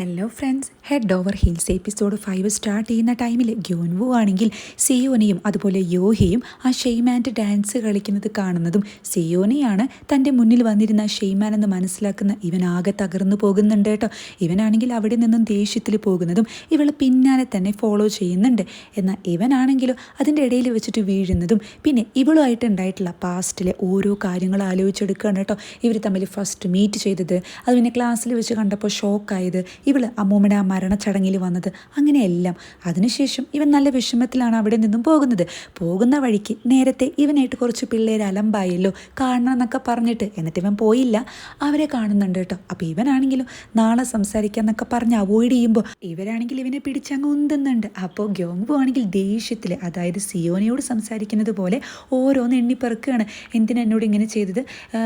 Hello friends head over hills episode five start ചെയ്യുന്ന ടൈമിൽ ഗ്യോൻവു ആണെങ്കിൽ സിയോനെയും അതുപോലെ യോഹയും ആ ഷെയ്മാന്റെ ഡാൻസ് കളിക്കുന്നത് കാണുന്നതും സിയോനെയാണ് തന്റെ മുന്നിൽ വന്നിരുന്ന ഷെയ്മാൻ എന്ന് മനസ്സിലാക്കുന്ന ഇവൻ ആകെ തകർന്നു പോകുന്നുണ്ട് കേട്ടോ. ഇവനാണെങ്കിൽ അവിടെ നിന്നും ദേഷ്യത്തിൽ പോകുന്നതും ഇവൾ പിന്നാലെ തന്നെ ഫോളോ ചെയ്യുന്നുണ്ട്. എന്നാൽ ഇവനാണെങ്കിലും അതിന്റെ ഇടയിൽ വെച്ചിട്ട് വീഴുന്നതും പിന്നെ ഇവളുമായിട്ട് ഉണ്ടായിട്ടുള്ള പാസ്റ്റിലെ ഓരോ കാര്യങ്ങൾ ആലോചിച്ചെടുക്കുകയാണ് കേട്ടോ. ഇവർ തമ്മിൽ ഫസ്റ്റ് മീറ്റ് ചെയ്തത്. അത് പിന്നെ ക്ലാസ്സിൽ വെച്ച് കണ്ടപ്പോൾ ഷോക്കായത് ഇവൾ അമ്മൂമ്മയുടെ ആ മരണച്ചടങ്ങിൽ വന്നത്. അങ്ങനെയെല്ലാം. അതിനുശേഷം ഇവൻ നല്ല വിഷമത്തിലാണ് അവിടെ നിന്നും പോകുന്നത്. പോകുന്ന വഴിക്ക് നേരത്തെ ഇവനായിട്ട് കുറച്ച് പിള്ളേർ അലമ്പായല്ലോ കാണണം എന്നൊക്കെ പറഞ്ഞിട്ട് എന്നിട്ട് ഇവൻ പോയില്ല. അവരെ കാണുന്നുണ്ട് കേട്ടോ. അപ്പോൾ ഇവനാണെങ്കിലും നാളെ സംസാരിക്കാം എന്നൊക്കെ പറഞ്ഞ് അവോയ്ഡ് ചെയ്യുമ്പോൾ ഇവരാണെങ്കിൽ ഇവനെ പിടിച്ചങ്ങ് ഉന്തുന്നുണ്ട്. അപ്പോൾ ഗ്യോങ്ബു ആണെങ്കിൽ ദേഷ്യത്തിൽ അതായത് സിയോനയോട് സംസാരിക്കുന്നത് പോലെ ഓരോന്ന് എണ്ണിപ്പെറുക്കുകയാണ് എന്തിനാ എന്നോട് ഇങ്ങനെ ചെയ്തത്?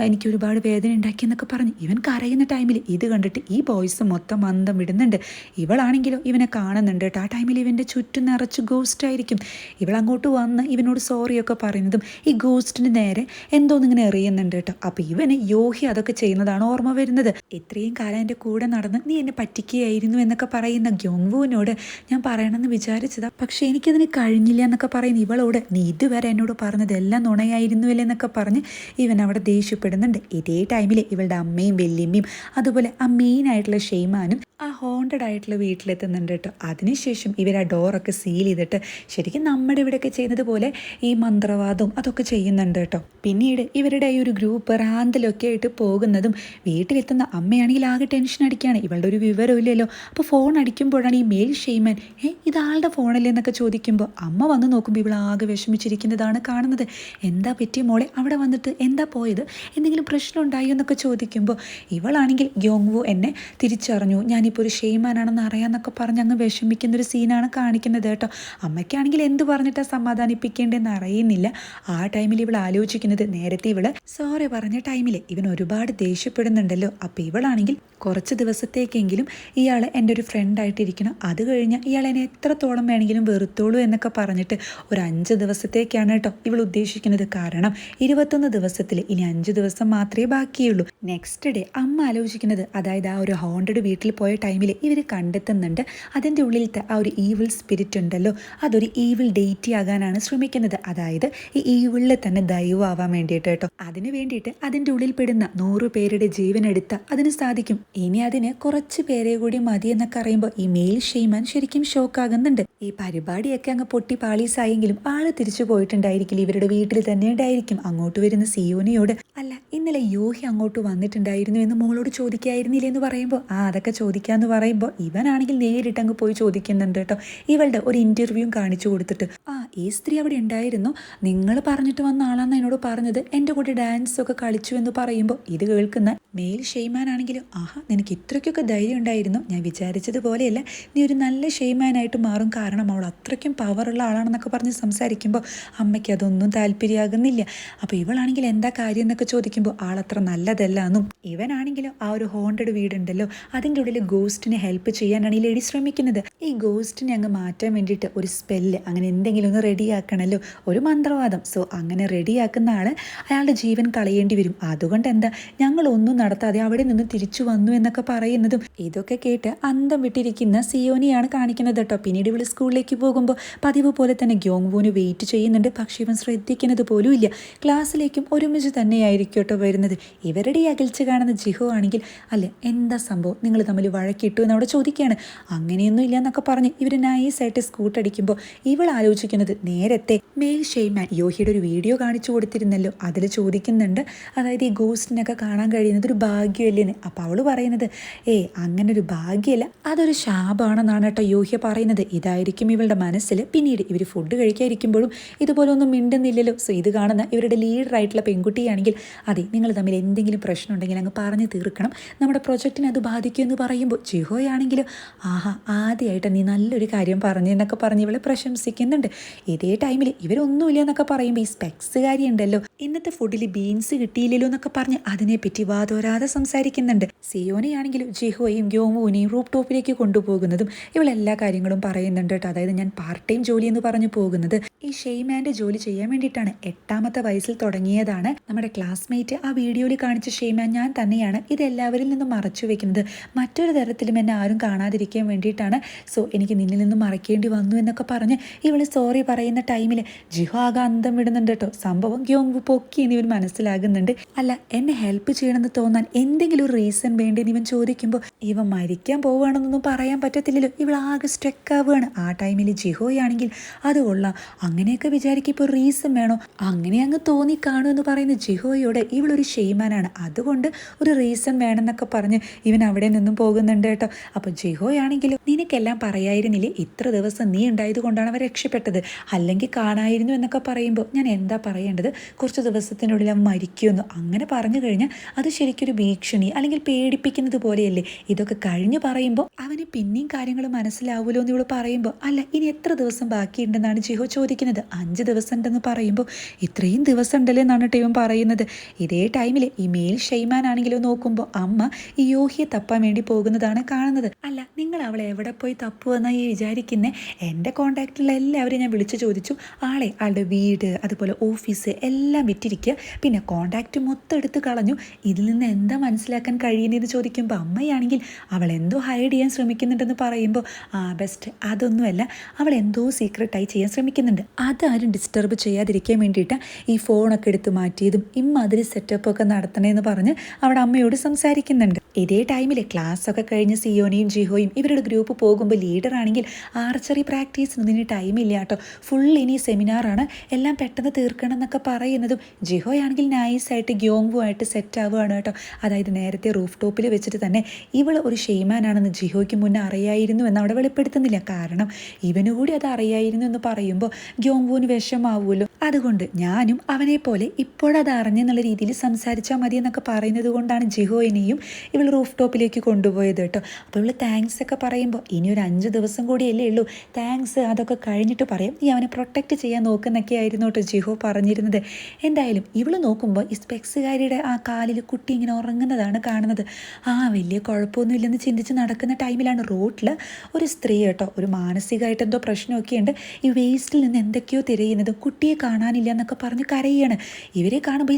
എനിക്ക് ഒരുപാട് വേദന ഉണ്ടാക്കി എന്നൊക്കെ പറഞ്ഞ് ഇവൻ കരയുന്ന ടൈമിൽ ഇത് കണ്ടിട്ട് ഈ ബോയ്സ് മൊത്തം മന്ദം വിടുന്നുണ്ട് ഇവളാണെങ്കിലോ ഇവനെ കാണുന്നുണ്ട് ആ ടൈമിൽ ഇവന്റെ ചുറ്റും നിറച്ച് ഗോസ്റ്റ് ആയിരിക്കും. ഇവൾ അങ്ങോട്ട് വന്ന് ഇവനോട് സോറിയൊക്കെ പറയുന്നതും ഈ ഗോസ്റ്റിന് നേരെ എന്തോന്നിങ്ങനെ എറിയുന്നുണ്ട് കേട്ടോ. അപ്പോൾ ഇവന് യോഹി അതൊക്കെ ചെയ്യുന്നതാണ് ഓർമ്മ വരുന്നത്. ഇത്രയും കാലം എന്റെ കൂടെ നടന്ന് നീ എന്നെ പറ്റിക്കുകയായിരുന്നു എന്നൊക്കെ പറയുന്ന ഗ്യോങ്വുവിനോട് ഞാൻ പറയണമെന്ന് വിചാരിച്ചതാ. പക്ഷേ എനിക്കതിന് കഴിഞ്ഞില്ല എന്നൊക്കെ പറയുന്ന ഇവളോട് നീ ഇതുവരെ എന്നോട് പറഞ്ഞത് എല്ലാം നുണയായിരുന്നുവല്ലേ എന്നൊക്കെ പറഞ്ഞ് ഇവൻ അവിടെ ദേഷ്യപ്പെടുന്നുണ്ട്. ഇതേ ടൈമിൽ ഇവളുടെ അമ്മയും വല്യമ്മയും അതുപോലെ ആ മെയിൻ ആയിട്ടുള്ള ഷെയ്മാനും ആ ഹോണ്ടഡ് ആയിട്ടുള്ള വീട്ടിലെത്തുന്നുണ്ട് കേട്ടോ അതിനുശേഷം ഇവർ ആ ഡോറൊക്കെ സീൽ ചെയ്തിട്ട് ശരിക്കും നമ്മുടെ ഇവിടെയൊക്കെ ചെയ്യുന്നത് പോലെ ഈ മന്ത്രവാദവും അതൊക്കെ ചെയ്യുന്നുണ്ട് കേട്ടോ പിന്നീട് ഇവരുടെ ഈ ഒരു ഗ്രൂപ്പ് റാന്തലൊക്കെ ആയിട്ട് പോകുന്നതും വീട്ടിലെത്തുന്ന അമ്മയാണെങ്കിൽ ആകെ ടെൻഷൻ അടിക്കുകയാണ്. ഇവളുടെ ഒരു വിവരം ഇല്ലല്ലോ. അപ്പോൾ ഫോൺ അടിക്കുമ്പോഴാണ് ഈ മെയിൽ ഷെയ്മാൻ ഏ ഇതാളുടെ ഫോണല്ലേ എന്നൊക്കെ ചോദിക്കുമ്പോൾ അമ്മ വന്ന് നോക്കുമ്പോൾ ഇവൾ ആകെ വിഷമിച്ചിരിക്കുന്നതാണ് കാണുന്നത്. എന്താ പറ്റിയ മോളെ? അവിടെ വന്നിട്ട് എന്താ പോയത്? എന്തെങ്കിലും പ്രശ്നം ഉണ്ടായോ എന്നൊക്കെ ചോദിക്കുമ്പോൾ ഇവളാണെങ്കിൽ ഗ്യോങ്വു എന്നെ തിരിച്ചറിഞ്ഞു. ഞാനിപ്പോൾ ഒരു ഷെയ്മാനാണെന്ന് അറിയാമെന്നൊക്കെ പറഞ്ഞ് അങ്ങ് വിഷമിക്കുന്നൊരു സീനാണ് കാണിക്കുന്നത് കേട്ടോ. അമ്മയ്ക്കാണെങ്കിൽ എന്ത് പറഞ്ഞിട്ടാണ് സമാധാനിപ്പിക്കേണ്ടതെന്ന് അറിയുന്നില്ല. ആ ടൈമിൽ ഇവൾ ആലോചിക്കുന്നത് നേരത്തെ ഇവൾ സോറി പറഞ്ഞ ടൈമിൽ ഇവൻ ഒരുപാട് ദേഷ്യപ്പെടുന്നുണ്ടല്ലോ. അപ്പോൾ ഇവളാണെങ്കിൽ കുറച്ച് ദിവസത്തേക്കെങ്കിലും ഇയാൾ എന്റെ ഒരു ഫ്രണ്ടായിട്ടിരിക്കണം അത് കഴിഞ്ഞാൽ ഇയാൾ എന്നെ എത്രത്തോളം വേണമെങ്കിലും വെറുത്തോളൂ എന്നൊക്കെ പറഞ്ഞിട്ട് ഒരു അഞ്ച് ദിവസത്തേക്കാണ് കേട്ടോ ഇവൾ ഉദ്ദേശിക്കുന്നത്. കാരണം ഇരുപത്തൊന്ന് ദിവസത്തിൽ ഇനി അഞ്ച് ദിവസം മാത്രമേ ബാക്കിയുള്ളൂ. നെക്സ്റ്റ് ഡേ അമ്മ ആലോചിക്കുന്നത് അതായത് ആ ഒരു ഹോണ്ടഡ് വീട്ടിൽ പോയ ടൈമിൽ ഇവർ കണ്ടെത്തുന്നുണ്ട്. അതിന്റെ ഉള്ളിലത്തെ ആ ഒരു ഈവിൾ സ്പിരിറ്റ് ഉണ്ടല്ലോ അതൊരു ഈവിൾ ഡേറ്റി ആകാനാണ് ശ്രമിക്കുന്നത്. അതായത് ഈ ഈവിളിൽ തന്നെ ദൈവമാവാൻ വേണ്ടിയിട്ട് കേട്ടോ. അതിന് വേണ്ടിയിട്ട് അതിന്റെ ഉള്ളിൽ പെടുന്ന നൂറ് പേരുടെ ജീവൻ എടുത്ത അതിന് സാധിക്കും. ഇനി അതിന് കുറച്ച് പേരെ കൂടി മതി എന്നൊക്കെ അറിയുമ്പോൾ ഈ മെയിൽ ഷെയ്മാൻ ശരിക്കും ഷോക്കാകുന്നുണ്ട് ഈ പരിപാടിയൊക്കെ അങ്ങ് പൊട്ടി പാളീസായെങ്കിലും ആൾ തിരിച്ചു പോയിട്ടുണ്ടായിരിക്കില്ല. ഇവരുടെ വീട്ടിൽ തന്നെ ഉണ്ടായിരിക്കും. അങ്ങോട്ട് വരുന്ന സിയോനിയോട് അല്ല ഇന്നലെ യൂഹി അങ്ങോട്ട് വന്നിട്ടുണ്ടായിരുന്നു എന്ന് മോളോട് ചോദിക്കായിരുന്നില്ലേ എന്ന് പറയുമ്പോൾ ആ അതൊക്കെ ചോദിക്കാന്ന് പറയുമ്പോൾ ഇവനാണെങ്കിൽ നേരിട്ട് അങ്ങ് പോയി ചോദിക്കുന്നുണ്ട് കേട്ടോ. ഇവളുടെ ഒരു ഇന്റർവ്യൂ കാണിച്ചു കൊടുത്തിട്ട് ആ ഈ സ്ത്രീ അവിടെ ഉണ്ടായിരുന്നു. നിങ്ങൾ പറഞ്ഞിട്ട് വന്ന ആളാന്ന് എന്നോട് പറഞ്ഞത്. എന്റെ കൂടെ ഡാൻസ് ഒക്കെ കളിച്ചു എന്ന് പറയുമ്പോൾ ഇത് കേൾക്കുന്ന മേൽ ഷെയ്മാൻ ആണെങ്കിലും ആഹാ നിനക്ക് ഇത്രയ്ക്കൊക്കെ ധൈര്യം ഉണ്ടായിരുന്നു. ഞാൻ വിചാരിച്ചതുപോലെയല്ല നീ ഒരു നല്ല ഷെയ്മാനായിട്ട് മാറും. കാരണം അവൾ അത്രയ്ക്കും പവറുള്ള ആളാണെന്നൊക്കെ പറഞ്ഞ് സംസാരിക്കുമ്പോൾ അമ്മയ്ക്ക് അതൊന്നും താല്പര്യമാകുന്നില്ല. അപ്പോൾ ഇവളാണെങ്കിൽ എന്താ കാര്യം എന്നൊക്കെ ചോദിക്കുമ്പോൾ ആളത്ര നല്ലതല്ല എന്നും ഇവനാണെങ്കിലും ആ ഒരു ഹോണ്ടഡ് വീടുണ്ടല്ലോ അതിന്റെ ഉള്ളിൽ ഗോസ്റ്റിനെ ഹെൽപ്പ് ചെയ്യാനാണ് ഈ ലേഡി ശ്രമിക്കുന്നത്. ഈ ഗോസ്റ്റിനെ അങ്ങ് മാറ്റാൻ വേണ്ടിയിട്ട് ഒരു സ്പെല്ല് അങ്ങനെ എന്തെങ്കിലും ഒന്ന് റെഡിയാക്കണമല്ലോ ഒരു മന്ത്രവാദം. സോ അങ്ങനെ റെഡിയാക്കുന്ന ആൾ അയാളുടെ ജീവൻ കളയേണ്ടി വരും. അതുകൊണ്ട് എന്താ? ഞങ്ങൾ ഒന്നും നടത്താതെ അവിടെ നിന്ന് തിരിച്ചു വന്നു എന്നൊക്കെ പറയുന്നതും ഇതൊക്കെ കേട്ട് അന്തം വിട്ടിരിക്കുന്ന സിയോനിയാണ് കാണിക്കുന്നത് കേട്ടോ. പിന്നീട് ഇവൾ സ്കൂളിലേക്ക് പോകുമ്പോൾ പതിവ് പോലെ തന്നെ ഗ്യോങ്വൂന് വെയിറ്റ് ചെയ്യുന്നുണ്ട്. പക്ഷേ ഇവൻ ശ്രദ്ധിക്കുന്നത് പോലും ഇല്ല. ക്ലാസ്സിലേക്കും ഒരുമിച്ച് തന്നെയായിരിക്കും വരുന്നത്? ഇവരുടെ ഈ അകൽച്ച കാണുന്ന ജിഹോ ആണെങ്കിൽ അല്ല എന്താ സംഭവം? നിങ്ങൾ തമ്മിൽ വഴക്കിട്ടു എന്ന് അവിടെ ചോദിക്കുകയാണ്. അങ്ങനെയൊന്നും ഇല്ല എന്നൊക്കെ പറഞ്ഞ് ഇവർ നൈസായിട്ട് സ്കൂട്ടടിക്കുമ്പോൾ ഇവൾ ആലോചിക്കുന്നത് നേരത്തെ മെയിൽ ഷെയ്മാൻ യോഹിയുടെ ഒരു വീഡിയോ കാണിച്ചു കൊടുത്തിരുന്നല്ലോ. അതിൽ ചോദിക്കുന്നുണ്ട് അതായത് ഈ ഗോസ്റ്റിനൊക്കെ കാണാൻ കഴിയുന്നത് ഒരു ഭാഗ്യമല്ലേന്ന്. അപ്പോൾ അവൾ പറയുന്നത് ഏ അങ്ങനെ ഒരു ഭാഗ്യമല്ല അതൊരു ശാപമാണെന്നാണ് കേട്ടോ യോഹ്യ പറയുന്നത്. ഇതായിരിക്കും ഇവളുടെ മനസ്സിൽ പിന്നീട് ഇവർ ഫുഡ് കഴിക്കാതിരിക്കുമ്പോഴും ഇതുപോലെ ഒന്നും മിണ്ടുന്നില്ലല്ലോ. സോ ഇത് കാണുന്ന ഇവരുടെ ലീഡറായിട്ടുള്ള പെൺകുട്ടിയാണെങ്കിൽ അതെ നിങ്ങൾ തമ്മിൽ എന്തെങ്കിലും പ്രശ്നം ഉണ്ടെങ്കിൽ അങ്ങ് പറഞ്ഞു തീർക്കണം. നമ്മുടെ പ്രൊജക്റ്റിനെ അത് ബാധിക്കുമെന്ന് പറയുമ്പോൾ ജിഹോയാണെങ്കിലും ആഹാ ആദ്യമായിട്ട് നീ നല്ലൊരു കാര്യം പറഞ്ഞു എന്നൊക്കെ പറഞ്ഞ് ഇവളെ പ്രശംസിക്കുന്നുണ്ട്. ഇതേ ടൈമിൽ ഇവരൊന്നുമില്ല എന്നൊക്കെ പറയുമ്പോൾ ഈ സ്പെക്സുകാരി ഉണ്ടല്ലോ ഇന്നത്തെ ഫുഡിൽ ബീൻസ് കിട്ടിയില്ലല്ലോ എന്നൊക്കെ പറഞ്ഞ് അതിനെപ്പറ്റി വാതോരാതെ സംസാരിക്കുന്നുണ്ട്. സിയോനെയാണെങ്കിലും ജിഹോയും ഗ്യോമുവിനെയും റൂപ്പ് ടോപ്പിലേക്ക് കൊണ്ടുപോകുന്നതും ഇവളെല്ലാ കാര്യങ്ങളും പറയുന്നുണ്ട് കേട്ടോ. അതായത് ഞാൻ പാർട്ട് ടൈം ജോലി എന്ന് പറഞ്ഞു പോകുന്നത്. ഈ ഷെയ്മാന്റെ ജോലി ചെയ്യാൻ വേണ്ടിയിട്ടാണ്. എട്ടാമത്തെ വയസ്സിൽ തുടങ്ങിയതാണ്. നമ്മുടെ ക്ലാസ്മേറ്റ് വേണ്ടിയിട്ട് ആ വീഡിയോയിൽ കാണിച്ച ഷെയ്മ ഞാൻ തന്നെയാണ് ഇതെല്ലാവരിൽ നിന്നും മറച്ചു വെക്കുന്നത്. മറ്റൊരു തരത്തിലും എന്നെ ആരും കാണാതിരിക്കാൻ വേണ്ടിയിട്ടാണ്. സോ എനിക്ക് നിന്നിൽ നിന്ന് മറയ്ക്കേണ്ടി വന്നു എന്നൊക്കെ പറഞ്ഞ് ഇവൾ സോറി പറയുന്ന ടൈമിൽ ജിഹോ ആകെ അന്തം വിടുന്നുണ്ട് കേട്ടോ. സംഭവം ഗ്യോങ് പൊക്കി എന്ന് ഇവൻ മനസ്സിലാകുന്നുണ്ട്. അല്ല എന്നെ ഹെൽപ്പ് ചെയ്യണമെന്ന് തോന്നാൻ എന്തെങ്കിലും ഒരു റീസൺ വേണ്ടി എന്നിവൻ ഇവൻ ചോദിക്കുമ്പോൾ ഇവ മരിക്കാൻ പോവുകയാണെന്നൊന്നും പറയാൻ പറ്റത്തില്ലല്ലോ. ഇവൾ ആകെ സ്ട്രെക്ക് ആവുകയാണ്. ആ ടൈമിൽ ജിഹോയാണെങ്കിൽ അത് കൊള്ളാം. അങ്ങനെയൊക്കെ വിചാരിക്കും ഇപ്പോൾ റീസൺ വേണോ? അങ്ങനെ അങ്ങ് തോന്നി കാണുമെന്ന് പറയുന്ന ജിഹോയോട് ഇവളൊരു ഷെയ്മാനാണ്. അതുകൊണ്ട് ഒരു റീസൺ വേണമെന്നൊക്കെ പറഞ്ഞ് ഇവൻ അവിടെ നിന്നും പോകുന്നുണ്ട് കേട്ടോ. അപ്പോൾ ജിഹോയാണെങ്കിലും നിനക്കെല്ലാം പറയായിരുന്നില്ലേ? ഇത്ര ദിവസം നീ ഉണ്ടായത് കൊണ്ടാണ് അവർ രക്ഷപ്പെട്ടത്. അല്ലെങ്കിൽ കാണായിരുന്നു എന്നൊക്കെ പറയുമ്പോൾ ഞാൻ എന്താ പറയേണ്ടത്? കുറച്ച് ദിവസത്തിനുള്ളിൽ അവൻ മരിക്കുമെന്ന് അങ്ങനെ പറഞ്ഞു കഴിഞ്ഞാൽ അത് ശരിക്കൊരു ഭീഷണി അല്ലെങ്കിൽ പേടിപ്പിക്കുന്നത് പോലെയല്ലേ? ഇതൊക്കെ കഴിഞ്ഞ് പറയുമ്പോൾ അവന് പിന്നെയും കാര്യങ്ങൾ മനസ്സിലാവുമല്ലോ എന്ന് ഇവൾ പറയുമ്പോൾ അല്ല ഇനി എത്ര ദിവസം ബാക്കിയുണ്ടെന്നാണ് ജിഹോ ചോദിക്കുന്നത്. അഞ്ച് ദിവസം ഉണ്ടെന്ന് പറയുമ്പോൾ ഇത്രയും ദിവസം ഉണ്ടല്ലേ എന്നാണ് ടീവൻ പറയുന്നത്. ഇതേ ടൈമിൽ ഈ മെയിൽ ഷെയ്മാൻ ആണെങ്കിലോ നോക്കുമ്പോൾ അമ്മ ഈ യോഹിയെ തപ്പാൻ വേണ്ടി പോകുന്നതാണ് കാണുന്നത്. അല്ല നിങ്ങൾ അവളെ എവിടെ പോയി തപ്പുവെന്നാ ഈ വിചാരിക്കുന്നത് എന്റെ കോണ്ടാക്റ്റിലുള്ള എല്ലാവരെയും ഞാൻ വിളിച്ചു ചോദിച്ചു. ആളെ ആളുടെ വീട് അതുപോലെ ഓഫീസ് എല്ലാം വിറ്റിരിക്കുക പിന്നെ കോണ്ടാക്റ്റ് മൊത്തം എടുത്ത് കളഞ്ഞു. ഇതിൽ നിന്ന് എന്താ മനസ്സിലാക്കാൻ കഴിയുന്നതെന്ന് ചോദിക്കുമ്പോൾ അമ്മയാണെങ്കിൽ അവൾ എന്തോ ഹൈഡ് ചെയ്യാൻ ശ്രമിക്കുന്നുണ്ടെന്ന് പറയുമ്പോൾ ആ ബെസ്റ്റ് അതൊന്നുമല്ല. അവൾ എന്തോ സീക്രട്ടായി ചെയ്യാൻ ശ്രമിക്കുന്നുണ്ട്. അതാരും ഡിസ്റ്റർബ് ചെയ്യാതിരിക്കാൻ വേണ്ടിയിട്ട് ഈ ഫോണൊക്കെ എടുത്ത് മാറ്റിയതും ഇമ്മാതിരി സെറ്റപ്പ് ഒക്കെ നടത്തണേന്ന് പറഞ്ഞ് അവിടെ അമ്മയോട് സംസാരിക്കുന്നുണ്ട്. ഇതേ ടൈമിൽ ക്ലാസ് ഒക്കെ കഴിഞ്ഞ് സിയോനെയും ജിഹോയും ഇവരുടെ ഗ്രൂപ്പ് പോകുമ്പോൾ ലീഡർ ആണെങ്കിൽ ആർച്ചറി പ്രാക്ടീസിനൊന്നും ഇനി ടൈമില്ല കേട്ടോ. ഫുൾ ഇനി സെമിനാറാണ് എല്ലാം പെട്ടെന്ന് തീർക്കണം എന്നൊക്കെ പറയുന്നതും ജിഹോയാണെങ്കിൽ നൈസായിട്ട് ഗ്യോങ്വുമായിട്ട് സെറ്റ് ആവുകയാണ് കേട്ടോ. അതായത് നേരത്തെ റൂഫ് ടോപ്പിൽ വെച്ചിട്ട് തന്നെ ഇവൾ ഒരു ഷെയ്മാനാണെന്ന് ജിഹോയ്ക്ക് മുന്നേ അറിയായിരുന്നു എന്ന് അവിടെ വെളിപ്പെടുത്തുന്നില്ല. കാരണം ഇവനുകൂടി അത് അറിയായിരുന്നു എന്ന് പറയുമ്പോൾ ഗ്യോങ്വുവിന് വിഷമാവുമല്ലോ. അതുകൊണ്ട് ഞാനും അവനെ പോലെ ഇപ്പോഴത് അറിഞ്ഞെന്നുള്ള രീതിയിൽ സംസാരിച്ചാൽ മതി എന്നൊക്കെ പറയുന്നത് കൊണ്ടാണ് ജിഹോയിനെയും ഇവൾ റൂഫ് ടോപ്പിലേക്ക് കൊണ്ടുപോയത് കേട്ടോ. അപ്പോൾ ഇവൾ താങ്ക്സ് ഒക്കെ പറയുമ്പോൾ ഇനി ഒരു അഞ്ച് ദിവസം കൂടിയല്ലേ ഉള്ളൂ. താങ്ക്സ് അതൊക്കെ കഴിഞ്ഞിട്ട് പറയാം. നീ അവനെ പ്രൊട്ടക്റ്റ് ചെയ്യാൻ നോക്കുന്നൊക്കെ ആയിരുന്നു കേട്ടോ ജിഹോ പറഞ്ഞിരുന്നത്. എന്തായാലും ഇവൾ നോക്കുമ്പോൾ ഈ സ്പെക്സുകാരിയുടെ ആ കാലിൽ കുട്ടി ഇങ്ങനെ ഉറങ്ങുന്നതാണ് കാണുന്നത്. ആ വലിയ കുഴപ്പമൊന്നുമില്ലെന്ന് ചിന്തിച്ച് നടക്കുന്ന ടൈമിലാണ് റോട്ടിൽ ഒരു സ്ത്രീ കേട്ടോ ഒരു മാനസികമായിട്ട് എന്തോ പ്രശ്നമൊക്കെ ഉണ്ട്. ഈ വേസ്റ്റിൽ നിന്ന് എന്തൊക്കെയോ തിരയുന്നത് കുട്ടിയെ കാണാനില്ല എന്നൊക്കെ പറഞ്ഞ് കരയാണ്. ഇവരെ കാണുമ്പോൾ ഈ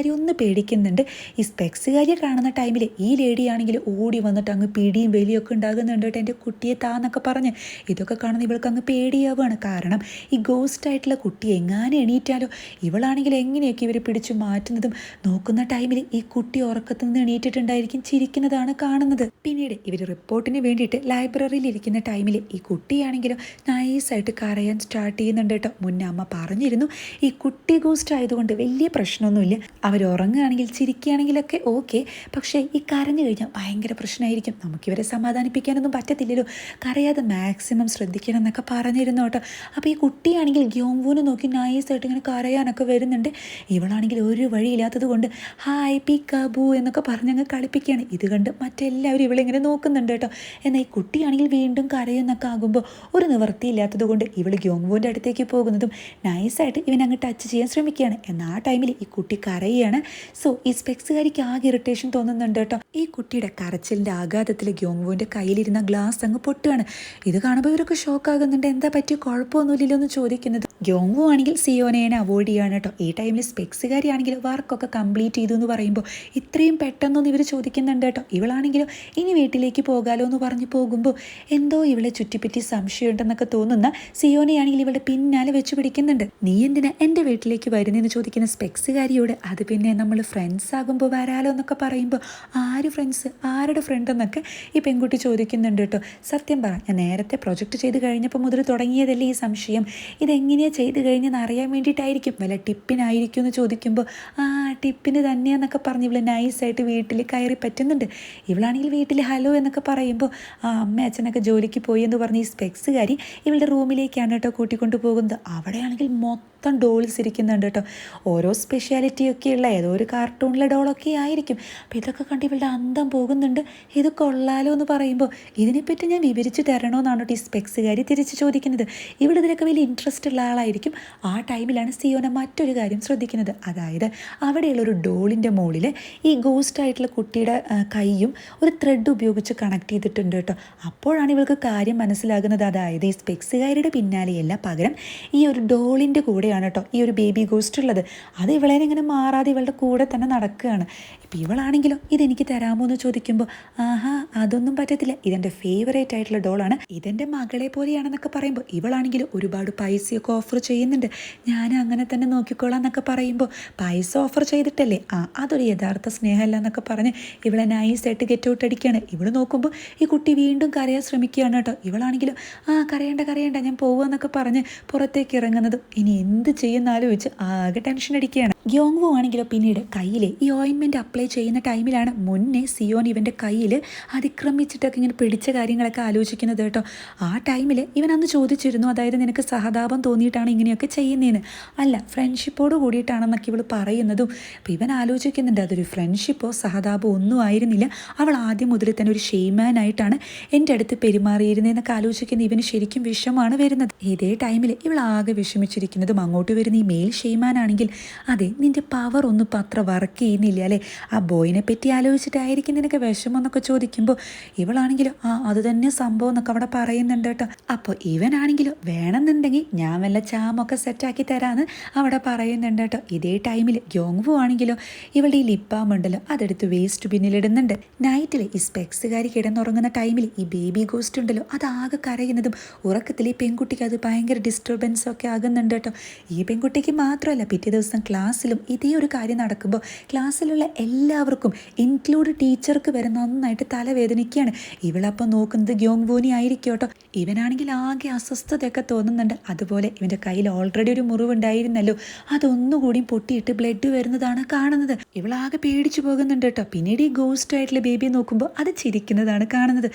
സ്പെക്സുകാരി ഒന്ന് പേടിക്കുന്നുണ്ട്. ഈ സ്പെക്സ് സ്പെക്സുകാരിയെ കാണുന്ന ടൈമിൽ ഈ ലേഡി ആണെങ്കിൽ ഓടി വന്നിട്ട് അങ്ങ് പിടിയും വലിയൊക്കെ ഉണ്ടാകുന്നുണ്ട് കേട്ടോ എന്റെ കുട്ടിയെ താന്നൊക്കെ പറഞ്ഞ്. ഇതൊക്കെ കാണുന്ന ഇവൾക്ക് അങ്ങ് പേടിയാവുകയാണ്. കാരണം ഈ ഗോസ്റ്റ് ആയിട്ടുള്ള കുട്ടി എങ്ങാനും എണീറ്റാലോ? ഇവളാണെങ്കിൽ എങ്ങനെയൊക്കെ ഇവർ പിടിച്ചു മാറ്റുന്നതും നോക്കുന്ന ടൈമിൽ ഈ കുട്ടി ഉറക്കത്തു നിന്ന് എണീറ്റിട്ടുണ്ടായിരിക്കും ചിരിക്കുന്നതാണ് കാണുന്നത്. പിന്നീട് ഇവർ റിപ്പോർട്ടിന് വേണ്ടിയിട്ട് ലൈബ്രറിയിൽ ഇരിക്കുന്ന ടൈമിൽ ഈ കുട്ടിയാണെങ്കിലും നൈസായിട്ട് കരയാൻ സ്റ്റാർട്ട് ചെയ്യുന്നുണ്ട് കേട്ടോ. മുന്നേ അമ്മ പറഞ്ഞിരുന്നു ഈ കുട്ടി ഗോസ്റ്റ് ആയതുകൊണ്ട് വലിയ പ്രശ്നമൊന്നുമില്ല. അവർ ഉറങ്ങുകയാണെങ്കിൽ ചിരിക്കുകയാണെങ്കിലൊക്കെ ഓക്കെ. പക്ഷേ ഈ കരഞ്ഞു കഴിഞ്ഞാൽ ഭയങ്കര പ്രശ്നമായിരിക്കും. നമുക്കിവരെ സമാധാനിപ്പിക്കാനൊന്നും പറ്റത്തില്ലല്ലോ. കരയാതെ മാക്സിമം ശ്രദ്ധിക്കണം എന്നൊക്കെ പറഞ്ഞിരുന്നു കേട്ടോ. അപ്പോൾ ഈ കുട്ടിയാണെങ്കിൽ ഗ്യോങ്വൂനെ നോക്കി നൈസായിട്ട് ഇങ്ങനെ കരയാനൊക്കെ വരുന്നുണ്ട്. ഇവളാണെങ്കിൽ ഒരു വഴിയില്ലാത്തത് കൊണ്ട് ഹായ് പി കബു എന്നൊക്കെ പറഞ്ഞങ്ങ് കളിപ്പിക്കുകയാണ്. ഇത് കണ്ട് മറ്റെല്ലാവരും ഇവളിങ്ങനെ നോക്കുന്നുണ്ട് കേട്ടോ. എന്നാൽ ഈ കുട്ടിയാണെങ്കിൽ വീണ്ടും കരയെന്നൊക്കെ ആകുമ്പോൾ ഒരു നിവൃത്തിയില്ലാത്തത് കൊണ്ട് ഇവൾ ഗ്യോങ്വൂന്റെ അടുത്തേക്ക് പോകുന്നതും നൈസായിട്ട് ഇവൻ ടച്ച് ചെയ്യാൻ ശ്രമിക്കുകയാണ്. എന്നാൽ ആ ടൈമിൽ ഈ കുട്ടി കരയുകയാണ് സോ ഈ സ്പെക്സുകാരിക്ക് ആകെ ഇറിറ്റേഷൻ തോന്നുന്നുണ്ട് കേട്ടോ. ഈ കുട്ടിയുടെ കരച്ചിലിന്റെ ആഘാതത്തിൽ ഗ്യോങ്വുവിന്റെ കയ്യിലിരുന്ന ഗ്ലാസ് അങ്ങ് പൊട്ടുകയാണ്. ഇത് കാണുമ്പോൾ ഇവരൊക്കെ ഷോക്ക് ആകുന്നുണ്ട്. എന്താ പറ്റിയ? കുഴപ്പമൊന്നുമില്ലല്ലോ എന്ന് ചോദിക്കുന്നത്. ഗ്യോങ്വു ആണെങ്കിൽ സിയോനേനെ അവോയ്ഡ് ചെയ്യാണ് കേട്ടോ. ഈ ടൈമിൽ സ്പെക്സുകാരി ആണെങ്കിൽ വർക്കൊക്കെ കംപ്ലീറ്റ് ചെയ്തു എന്ന് പറയുമ്പോൾ ഇത്രയും പെട്ടെന്നൊന്നും ഇവർ ചോദിക്കുന്നുണ്ട് കേട്ടോ. ഇവളാണെങ്കിലും ഇനി വീട്ടിലേക്ക് പോകാലോ എന്ന് പറഞ്ഞു പോകുമ്പോൾ എന്തോ ഇവളെ ചുറ്റിപ്പറ്റി സംശയമുണ്ടെന്നൊക്കെ തോന്നുന്ന സിയോനെ ആണെങ്കിൽ ഇവളുടെ പിന്നാലെ വെച്ച് പിടിക്കുന്നുണ്ട്. നീ എന്തിനാ എന്റെ വീട്ടിലേക്ക് വരുന്നതെന്ന് ചോദിക്കുന്ന സ്പെക്സുകാരിയോട് അത് പിന്നെ നമ്മൾ ഫ്രണ്ട്സ് ആകുമ്പോൾ വരാലോ എന്നൊക്കെ പറയുമ്പോൾ ആര് ഫ്രണ്ട്സ് ആരുടെ ഫ്രണ്ട് എന്നൊക്കെ ഈ പെൺകുട്ടി ചോദിക്കുന്നുണ്ട് കേട്ടോ. സത്യം പറ ഞാൻ നേരത്തെ പ്രൊജക്റ്റ് ചെയ്ത് കഴിഞ്ഞപ്പോൾ മുതൽ തുടങ്ങിയതല്ലേ ഈ സംശയം? ഇതെങ്ങനെയാണ് ചെയ്ത് കഴിഞ്ഞെന്ന് അറിയാൻ വേണ്ടിയിട്ടായിരിക്കും. വല്ല ടിപ്പിനായിരിക്കും എന്ന് ചോദിക്കുമ്പോൾ ആ ടിപ്പിന് തന്നെയാന്നൊക്കെ പറഞ്ഞ് ഇവൾ നൈസായിട്ട് വീട്ടിൽ കയറി പറ്റുന്നുണ്ട്. ഇവളാണെങ്കിൽ വീട്ടിൽ ഹലോ എന്നൊക്കെ പറയുമ്പോൾ ആ അമ്മ അച്ഛനൊക്കെ ജോലിക്ക് പോയി എന്ന് പറഞ്ഞ് ഈ സ്പെക്സുകാരി ഇവളുടെ റൂമിലേക്കാണ് കേട്ടോ കൂട്ടിക്കൊണ്ട് പോകുന്നത്. അവിടെയാണെങ്കിൽ മൊത്തം ഡോൾസ് ഇരിക്കുന്നുണ്ട് കേട്ടോ. ഓരോ സ്പെഷ്യാലിറ്റി ഒക്കെ ഏതോ ഒരു കാർട്ടൂണിലെ ഡോളൊക്കെ ആയിരിക്കും. അപ്പോൾ ഇതൊക്കെ കണ്ട് ഇവളുടെ അന്തം പോകുന്നുണ്ട്. ഇത് കൊള്ളാലോ എന്ന് പറയുമ്പോൾ ഇതിനെപ്പറ്റി ഞാൻ വിവരിച്ച് തരണമെന്നാണ് ഈ സ്പെക്സുകാരി തിരിച്ച് ചോദിക്കുന്നത്. ഇവിടെ ഇതിലൊക്കെ വലിയ ഇൻട്രസ്റ്റ് ഉള്ള ആളായിരിക്കും. ആ ടൈമിലാണ് സിയോന മറ്റൊരു കാര്യം ശ്രദ്ധിക്കുന്നത്. അതായത് അവിടെയുള്ള ഒരു ഡോളിന്റെ മുകളിൽ ഈ ഗോസ്റ്റ് ആയിട്ടുള്ള കുട്ടിയുടെ കൈയും ഒരു ത്രെഡ് ഉപയോഗിച്ച് കണക്ട് ചെയ്തിട്ടുണ്ട് കേട്ടോ. അപ്പോഴാണ് ഇവൾക്ക് കാര്യം മനസ്സിലാകുന്നത്. അതായത് ഈ സ്പെക്സുകാരുടെ പിന്നാലെയല്ല പകരം ഈ ഒരു ഡോളിന്റെ കൂടെയാണ് കേട്ടോ ഈ ഒരു ബേബി ഗോസ്റ്റ് ഉള്ളത്. അത് ഇവളെ ഇങ്ങനെ മാറാതെ ഇവളുടെ കൂടെ തന്നെ നടക്കുകയാണ്. ഇപ്പം ഇവളാണെങ്കിലോ ഇതെനിക്ക് തരാമോ എന്ന് ചോദിക്കുമ്പോൾ ആഹാ അതൊന്നും പറ്റത്തില്ല. ഇതെന്റെ ഫേവറേറ്റ് ആയിട്ടുള്ള ഡോളാണ്. ഇതെന്റെ മകളെ പോലെയാണെന്നൊക്കെ പറയുമ്പോൾ ഇവളാണെങ്കിലും ഒരുപാട് പൈസയൊക്കെ ഓഫർ ചെയ്യുന്നുണ്ട്. ഞാൻ അങ്ങനെ തന്നെ നോക്കിക്കോളാം എന്നൊക്കെ പറയുമ്പോൾ പൈസ ഓഫർ ചെയ്തിട്ടല്ലേ? ആ അതൊരു യഥാർത്ഥ സ്നേഹമല്ല എന്നൊക്കെ പറഞ്ഞ് ഇവളെ നൈസായിട്ട് ഗെറ്റ് ഔട്ട് അടിക്കുകയാണ്. ഇവൾ നോക്കുമ്പോൾ ഈ കുട്ടി വീണ്ടും കരയാൻ ശ്രമിക്കുകയാണ് കേട്ടോ. ഇവളാണെങ്കിലും ആ കരയേണ്ട കരയേണ്ട ഞാൻ പോവാന്നൊക്കെ പറഞ്ഞ് പുറത്തേക്ക് ഇറങ്ങുന്നത് ഇനി എന്ത് ചെയ്യുന്നാലോ ചോദിച്ച് ആകെ ടെൻഷൻ അടിക്കുകയാണ്. യോങ്വു ആണെങ്കിലോ പിന്നീട് കയ്യിൽ ഈ ഓയിൻമെന്റ് അപ്ലൈ ചെയ്യുന്ന ടൈമിലാണ് മുന്നേ സിയോൻ ഇവന്റെ കയ്യിൽ അതിക്രമിച്ചിട്ടൊക്കെ ഇങ്ങനെ പിടിച്ച കാര്യങ്ങളൊക്കെ ആലോചിക്കുന്നത് കേട്ടോ. ആ ടൈമിൽ ഇവൻ അന്ന് ചോദിച്ചിരുന്നു അതായത് നിനക്ക് സഹതാപം തോന്നിയിട്ടാണ് ഇങ്ങനെയൊക്കെ ചെയ്യുന്നതെന്ന് അല്ല ഫ്രണ്ട്ഷിപ്പോട് കൂടിയിട്ടാണെന്നൊക്കെ ഇവൾ പറയുന്നതും അപ്പോൾ ഇവൻ ആലോചിക്കുന്നുണ്ട് അതൊരു ഫ്രണ്ട്ഷിപ്പോ സഹതാപോ ഒന്നും ആയിരുന്നില്ല. അവൾ ആദ്യം മുതൽ തന്നെ ഒരു ഷെയ്മാനായിട്ടാണ് എന്റെ അടുത്ത് പെരുമാറിയിരുന്നതെന്നൊക്കെ ആലോചിക്കുന്ന ഇവന് ശരിക്കും വിഷമാണ് വരുന്നത്. ഇതേ ടൈമിൽ ഇവൾ ആകെ വിഷമിച്ചിരിക്കുന്നതും അങ്ങോട്ട് വരുന്ന ഈ മെയിൽ ഷെയ്മാനാണെങ്കിൽ അതെ നിന്റെ പവർ ഒന്നും ഇപ്പം അത്ര വർക്ക് ചെയ്യുന്നില്ല അല്ലേ? ആ ബോയിനെ പറ്റി ആലോചിച്ചിട്ടായിരിക്കും നിനക്ക് വിഷമം എന്നൊക്കെ ചോദിക്കുമ്പോൾ ഇവളാണെങ്കിലോ ആ അത് തന്നെ സംഭവം എന്നൊക്കെ അവിടെ പറയുന്നുണ്ട് കേട്ടോ. അപ്പോൾ ഇവനാണെങ്കിലോ വേണമെന്നുണ്ടെങ്കിൽ ഞാൻ വല്ല ചാമൊക്കെ സെറ്റാക്കി തരാമെന്ന് അവിടെ പറയുന്നുണ്ട് കേട്ടോ. ഇതേ ടൈമിൽ യോങ്വു ആണെങ്കിലോ ഇവളുടെ ഈ ലിപ്പാം ഉണ്ടല്ലോ അതെടുത്ത് വേസ്റ്റ് ബിന്നിലിടുന്നുണ്ട് നൈറ്റിൽ ഈ സ്പെക്സുകാരി കിടന്നുറങ്ങുന്ന ടൈമിൽ ഈ ബേബി ഗോസ്റ്റ് ഉണ്ടല്ലോ അതാകെ കരയുന്നതും ഉറക്കത്തിൽ ഈ പെൺകുട്ടിക്ക് അത് ഭയങ്കര ഡിസ്റ്റർബൻസ് ഒക്കെ ആകുന്നുണ്ട് കേട്ടോ. ഈ പെൺകുട്ടിക്ക് മാത്രമല്ല പിറ്റേ ദിവസം ക്ലാസ്സിലും ഇതേ ഒരു കാര്യം നടക്കുമ്പോൾ ക്ലാസ്സിലുള്ള എല്ലാവർക്കും ഇൻക്ലൂഡ് ടീച്ചർക്ക് വരെ നന്നായിട്ട് തലവേദനിക്കുകയാണ്. ഇവളപ്പം നോക്കുന്നത് ഗ്യോങ് ബോനി ആയിരിക്കും കേട്ടോ. ഇവനാണെങ്കിൽ ആകെ അസ്വസ്ഥതയൊക്കെ തോന്നുന്നുണ്ട്. അതുപോലെ ഇവന്റെ കയ്യിൽ ഓൾറെഡി ഒരു മുറിവുണ്ടായിരുന്നല്ലോ. അതൊന്നുകൂടി പൊട്ടിയിട്ട് ബ്ലഡ് വരുന്നതാണ് കാണുന്നത്. ഇവളാകെ പേടിച്ചു പോകുന്നുണ്ട് കേട്ടോ. പിന്നീട് ഈ ഗോസ്റ്റ് ആയിട്ടുള്ള ബേബിയെ നോക്കുമ്പോൾ അത് ചിരിക്കുന്നതാണ് കാണുന്നത്.